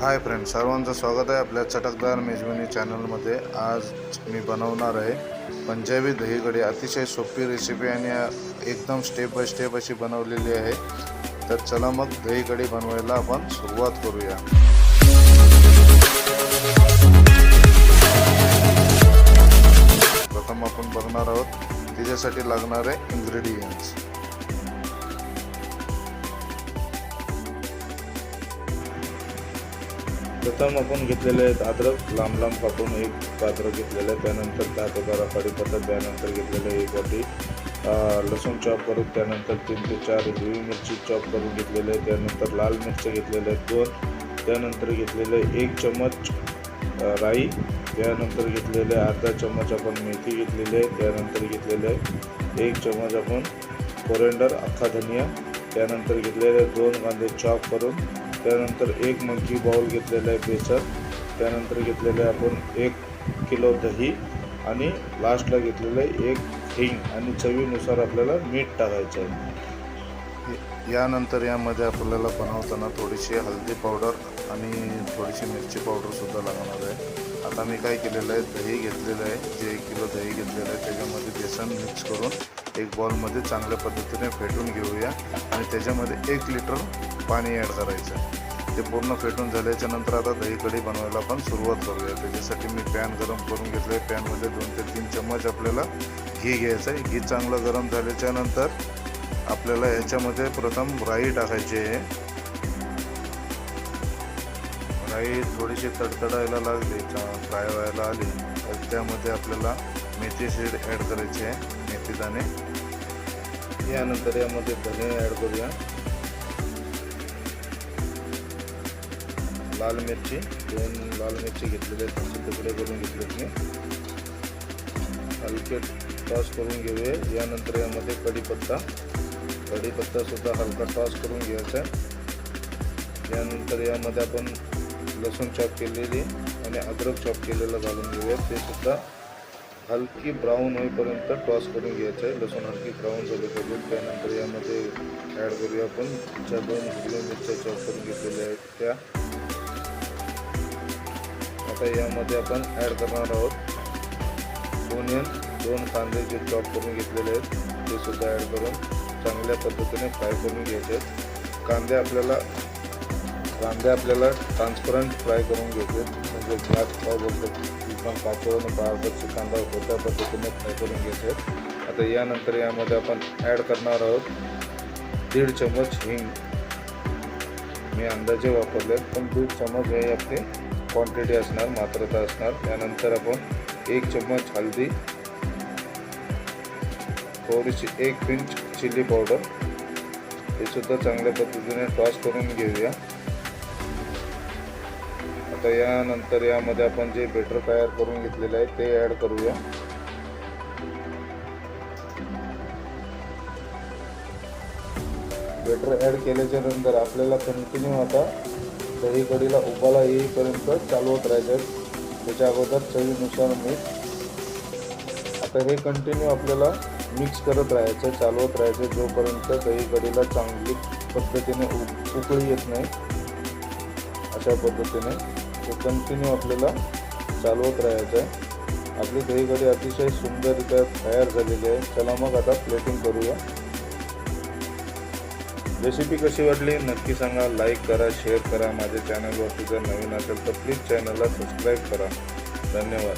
Hi friend सर्वांचं स्वागत आहे आपल्या चटकदार मेजवानी चॅनलमध्ये. आज मी बनवणार आहे पंजाबी दही अतिशय सोपी रेसिपी आणि एकदम स्टेप बाय स्टेप अशी बनवलेली आहे. तर चला मग दही बनवायला आपण सुरुवात करूया. प्रथम आपण बघणार आहोत तिच्यासाठी लागणारे इन्ग्रेडियंट्स प्रथम आपण घेतलेले आहेत अद्रक लांब लांब कापून एक पात्र घेतलेलं आहे त्यानंतर दहा ते बारा कढीपत्ता त्यानंतर घेतलेलं आहे एक वाटी. लसूण चॉप करून त्यानंतर तीन ते चार हिरवी मिरची चॉप करून घेतलेले आहे त्यानंतर लाल मिरच्या घेतलेल्या आहेत दोन. त्यानंतर घेतलेलं आहे एक चमच राई. त्यानंतर घेतलेले अर्धा चमच आपण मेथी घेतलेली आहे. त्यानंतर घेतलेले आहे एक चमच आपण कोरेंडर अख्खा धनिया. त्यानंतर घेतलेले दोन कांदे चॉप करून त्यानंतर एक मंकी बाऊल घेतलेलं आहे बेसन त्यानंतर घेतलेलं आहे आपण एक किलो दही आणि लास्टला घेतलेलं आहे एक हिंग आणि चवीनुसार आपल्याला मीठ टाकायचं आहे. यानंतर यामध्ये आपल्याला बनवताना थोडीशी हळदी पावडर आणि थोडीशी मिरची पावडरसुद्धा लागणार आहे. आता मी काय केलेलं आहे दही घेतलेलं आहे जे एक किलो दही घेतलेलं आहे त्याच्यामध्ये बेसन मिक्स करून एक बॉलमध्ये चांगल्या पद्धतीने फेटून घेऊया. आणि त्याच्यामध्ये एक लिटर पाणी ॲड करायचं. ते पूर्ण फेटून झाल्याच्यानंतर आता दही कढी बनवायला आपण सुरुवात करूया. त्याच्यासाठी मी पॅन गरम करून घेतलं आहे पॅनमध्ये दोन ते तीन चम्मच आपल्याला घी घ्यायचं आहे. घी चांगलं गरम झाल्याच्यानंतर आपल्याला ह्याच्यामध्ये प्रथम राई टाकायची आहे. काही थोडीशी तडतडायला लागली फ्राय व्हायला आली तर त्यामध्ये आपल्याला मेथी सीड ॲड करायची आहे मेथी दाणे यानंतर यामध्ये धने ॲड करूया. लाल मिरची दोन लाल मिरची घेतलेले आहेत तसे तुकडे करून घेतलेत मी. हलके टॉस करून घेऊया. यानंतर यामध्ये कढीपत्ता. कढीपत्तासुद्धा हलका टॉस करून घ्यायचा यानंतर यामध्ये आपण लसूण चॉप केलेली आणि अद्रक चॉप केलेलं घालून घेऊया ते सुद्धा हलकी ब्राऊन होईपर्यंत टॉस करून घ्यायचं आहे लसूण हलकी ब्राऊन झाले पाहिजे त्यानंतर यामध्ये ॲड करूया आपण. ज्या दोन हिरव्या मिरच्या चॉप करून घेतलेल्या आहेत त्या. आता यामध्ये आपण ॲड करणार आहोत ओनियन दोन कांदे जे चॉप करून घेतलेले आहेत ते सुद्धा ॲड करून चांगल्या पद्धतीने फ्राय करून घ्यायचे आहेत. कांदे आपल्याला कांदे आपल्याला ट्रान्सपरंट फ्राय करून घ्यायचे म्हणजे ग्लास फ्राय बोलतो पण पातळ पारदर्शी कांदा होतो त्या पद्धतीने फ्राय करून घ्यायचे आता यानंतर यामध्ये आपण ॲड करणार आहोत दीड चमच हिंग. मी अंदाजे वापरले पण दीड चमच हे आपली क्वांटिटी असणार मात्रता असणार. त्यानंतर आपण एक चम्मच हल्दी थोडीशी एक पिंच चिली पावडर हे सुद्धा चांगल्या पद्धतीने टॉस करून घेऊया. आता यानंतर यामध्ये आपण जे बेटर तयार करून घेतलेलं आहे ते ॲड करूया. बेटर ॲड केल्याच्यानंतर आपल्याला कंटिन्यू आता दही कढीला उबाला येईपर्यंत चालवत राहायचं आहे. त्याच्या अगोदर चवीनुसार मीठ. आता हे कंटिन्यू आपल्याला मिक्स करत राहायचं चालवत राहायचं जोपर्यंत दही कढीला चांगली पद्धतीने उकळी येत नाही अशा पद्धतीने. तो कंटिन्यू आपल्याला चालवत राहायचं आहे आपली दहीकडी अतिशय सुंदररित्या तयार झालेली आहे. चला मग आता प्लेटिंग करूया. रेसिपी कशी वाटली? नक्की सांगा. लाईक करा शेअर करा. माझ्या चॅनलवरती जर नवीन असेल तर प्लीज चॅनलला सबस्क्राईब करा. धन्यवाद.